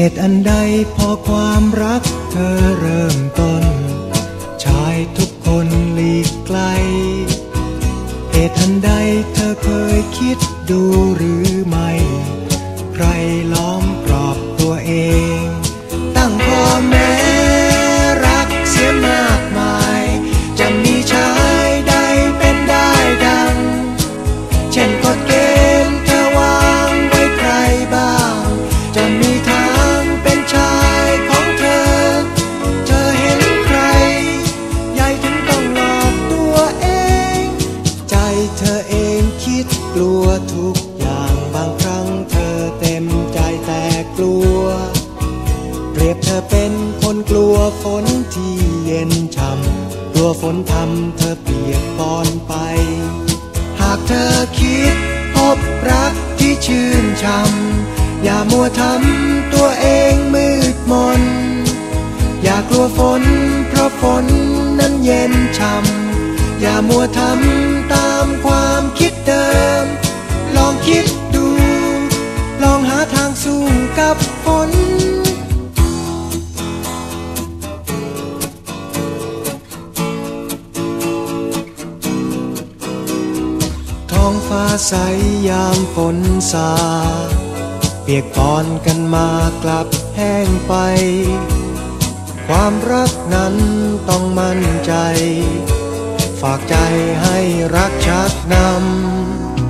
เหตุอันใดพอความรักเธอเริ่มต้น ชายทุกคนหลีกไกล เหตุอันใดเธอเคยคิดดูหรือ ลัวทุกอย่างบางครั้งเธอเต็มใจแต่กลัว เปรียบเธอเป็นคนกลัวฝนที่เย็นช่ำกลัวฝนทำเธอเปียกปอนไป หากเธอคิดพบรักที่ชื่นช่ำอย่ามัวทำตัวเองมืดมน อย่ากลัวฝนเพราะฝนนั้นเย็นช่ำอย่ามัวทำาทางสู้กับฝน ท้องฟ้าใสยามฝนสา เปียกปอนกันมากลับแห้งไป ความรักนั้นต้องมั่นใจ ฝากใจให้รักชักนำ